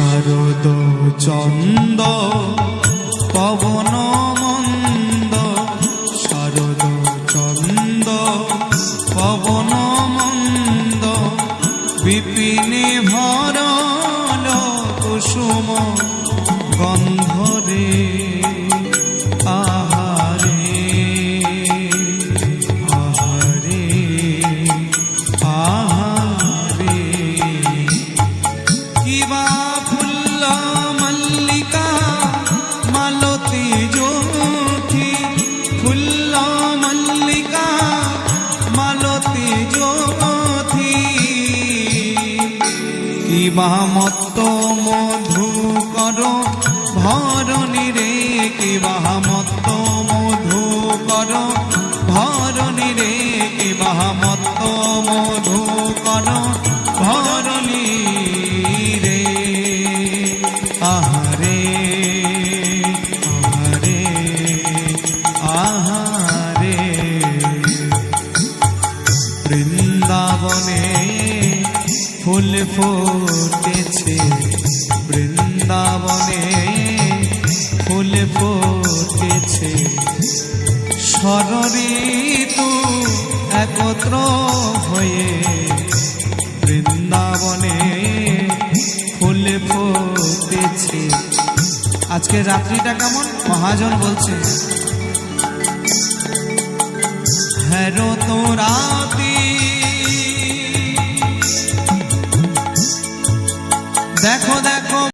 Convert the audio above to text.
শারদ চন্দ পবন মন্দ। শারদ চন্দ পবন মন্দ। বিপিনে ভরল কুসুম ফুল্ল মল্লিকা, মালতী জ্যোতি, ফুল্ল মল্লিকা, মালতী জ্যোতি। কিবা মত্ত মধু কর, ভরণী রে, কিবা মত্ত মধু কর, ভরণী রে, কিবা মত্ত মধু কর। আহারে আহারে আহারে। বৃন্দাবনে ফুল ফুটেছে বৃন্দাবনে ফুল ফুটেছে। সরঋতু একত্র আজকে রাত্রিটা কেমন? মহাজন বলছে হ্যারো তো